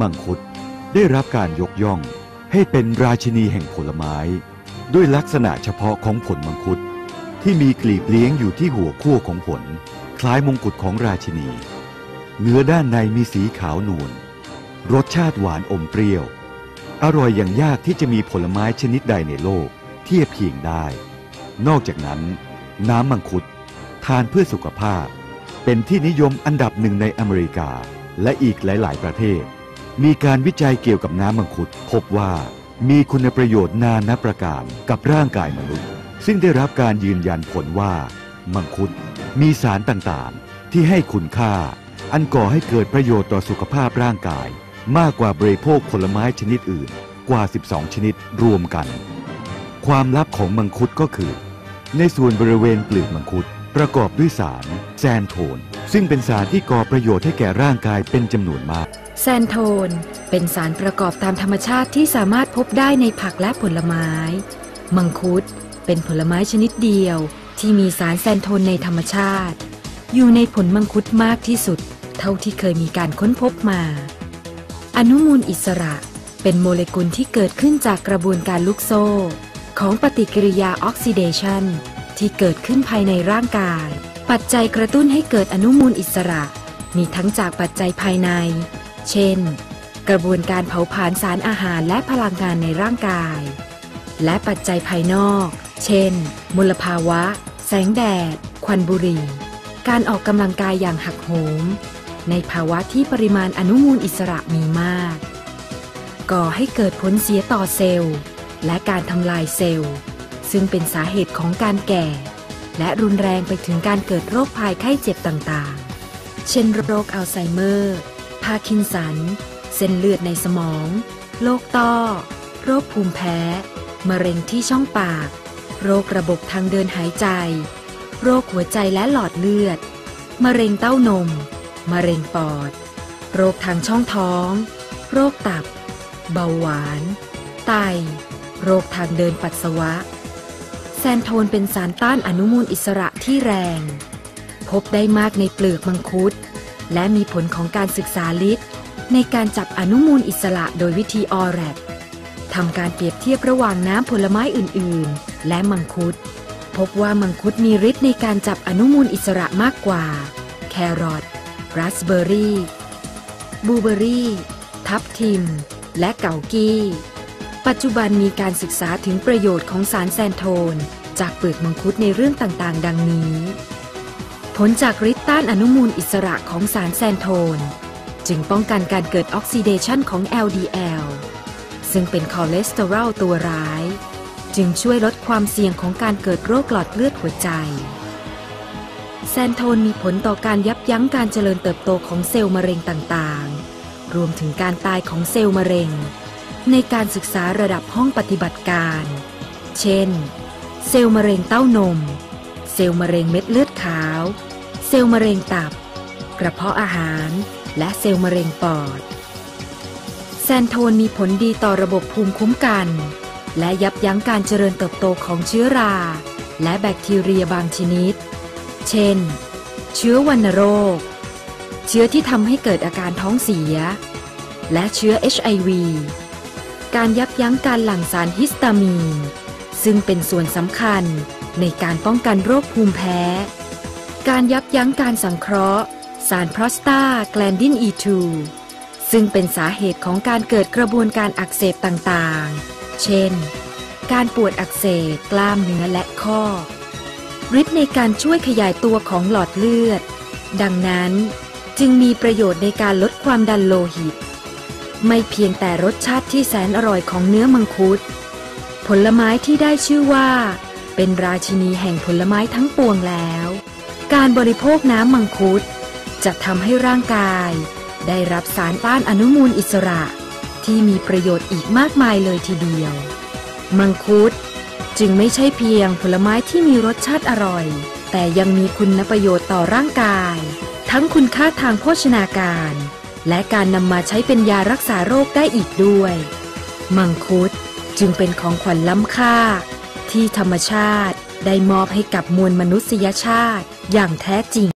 มังคุดได้รับการยกย่องให้เป็นราชินีแห่งผลไม้ ด้วยลักษณะเฉพาะของผลมังคุดที่มีกลีบเลี้ยงอยู่ที่หัวขั้วของผล คล้ายมงกุฎของราชินี เนื้อด้านในมีสีขาวนวลรสชาติหวานอมเปรี้ยว อร่อยอย่างยากที่จะมีผลไม้ชนิดใดในโลกเทียบเคียงได้ นอกจากนั้น น้ำมังคุดทานเพื่อสุขภาพ เป็นที่นิยมอันดับหนึ่งในอเมริกาและอีกหลาย ๆ ประเทศ มีการวิจัยเกี่ยวกับน้ำมังคุด พบว่ามีคุณประโยชน์นานับประการกับร่างกายมนุษย์ ซึ่งได้รับการยืนยันผลว่า มังคุดมีสารต่างๆ ที่ให้คุณค่า อันก่อให้เกิดประโยชน์ต่อสุขภาพร่างกาย มากกว่าบริโภคผลไม้ชนิดอื่น กว่า 12 ชนิดรวมกัน ความลับของมังคุดก็คือ ในส่วนบริเวณเปลือกมังคุดประกอบด้วยสารแซนโทน ซึ่งเป็นสารที่ก่อประโยชน์ให้แก่ร่างกายเป็นจำนวนมาก แซนโทน เป็นสารประกอบตามธรรมชาติที่สามารถพบได้ในผักและผลไม้ มังคุด เป็นผลไม้ชนิดเดียว ที่มีสารแซนโทนในธรรมชาติ อยู่ในผลมังคุดมากที่สุด เท่าที่เคยมีการค้นพบมา อนุมูลอิสระ เป็นโมเลกุลที่เกิดขึ้นจากกระบวนการลูกโซ่ ของปฏิกิริยาออกซิเดชันที่เกิดขึ้นภายในร่างกาย ปัจจัยกระตุ้นให้เกิดอนุมูลอิสระ มีทั้งจากปัจจัยภายใน เช่น กระบวนการเผาผลาญสารอาหารและพลังงานในร่างกาย และปัจจัยภายนอก เช่น มลภาวะ แสงแดด ควันบุหรี่ การออกกำลังกายอย่างหักโหม ในภาวะที่ปริมาณอนุมูลอิสระมีมาก ก่อให้เกิดผลเสียต่อเซลล์ และการทำลายเซลล์ ซึ่งเป็นสาเหตุของการแก่ และรุนแรงไปถึงการเกิดโรคภัยไข้เจ็บต่างๆ เช่นโรคอัลไซเมอร์ พาร์กินสัน เส้นเลือดในสมอง โรคต้อ โรคภูมิแพ้ มะเร็งที่ช่องปาก โรคระบบทางเดินหายใจ โรคหัวใจและหลอดเลือด มะเร็งเต้านม มะเร็งปอด โรคทางช่องท้อง โรคตับ เบาหวาน ไต โรคทางเดินปัสสาวะ แซนโทนเป็นสารต้านอนุมูลอิสระที่แรง พบได้มากในเปลือกมังคุด และมีผลของการศึกษาลิตในการจับอนุมูลอิสระโดยวิธีออแรกทำการเปรียบเทียบระหว่างน้ำผลไม้อื่น ๆ และมังคุด พบว่ามังคุดมีฤทธิ์ในการจับอนุมูลอิสระมากกว่า แครอทราสเบอร์รี่บลูเบอร์รี่ ทับทิม และเกากี้ ปัจจุบันมีการศึกษาถึงประโยชน์ของสารแซนโทน จากเปลือกมังคุดในเรื่องต่างๆ ดังนี้ ผลจากฤทธิ์ต้านอนุมูลอิสระของสารแซนโทน จึงป้องกันการเกิดออกซิเดชันของ LDL ซึ่งเป็นคอเลสเตอรอลตัวร้าย จึงช่วยลดความเสี่ยงของการเกิดโรคหลอดเลือดหัวใจแซนโทนมีผลต่อการยับยั้งการเจริญเติบโตของเซลล์มะเร็งต่างๆ รวมถึงการตายของเซลล์มะเร็ง ในการศึกษาระดับห้องปฏิบัติการ เช่น เซลล์มะเร็งเต้านม เซลล์มะเร็งเม็ดเลือดขาว เซลล์มะเร็งตับ กระเพาะอาหาร และเซลล์มะเร็งปอด แซนโทนมีผลดีต่อระบบภูมิคุ้มกัน และยับยั้งการเจริญเติบโตของเชื้อรา และแบคทีเรียบางชนิด เช่น เชื้อวัณโรค เชื้อที่ทำให้เกิดอาการท้องเสีย และเชื้อ HIV การยับยั้งการหลั่งสารฮิสตามีน ซึ่งเป็นส่วนสำคัญในการป้องกันโรคภูมิแพ้ การยับยั้งการสังเคราะห์ สารพรอสตาแกลนดิน E2 ซึ่งเป็นสาเหตุของการเกิดกระบวนการอักเสบต่างๆ เช่น การปวดอักเสบกล้ามเนื้อและข้อฤทธิ์ในการช่วยขยายตัวของหลอดเลือด ดังนั้นจึงมีประโยชน์ในการลดความดันโลหิต ไม่เพียงแต่รสชาติที่แสนอร่อยของเนื้อมังคุด ผลไม้ที่ได้ชื่อว่า เป็นราชินีแห่งผลไม้ทั้งปวงแล้ว การบริโภคน้ำมังคุด จะทำให้ร่างกาย ได้รับสารต้านอนุมูลอิสระ ที่มีประโยชน์อีกมากมายเลยทีเดียว มังคุดจึงไม่ใช่เพียงผลไม้ที่มีรสชาติอร่อย แต่ยังมีคุณประโยชน์ต่อร่างกาย ทั้งคุณค่าทางโภชนาการ และการนำมาใช้เป็นยารักษาโรคได้อีกด้วย มังคุดจึงเป็นของขวัญล้ำค่า ที่ธรรมชาติได้มอบให้กับมวลมนุษยชาติอย่างแท้จริง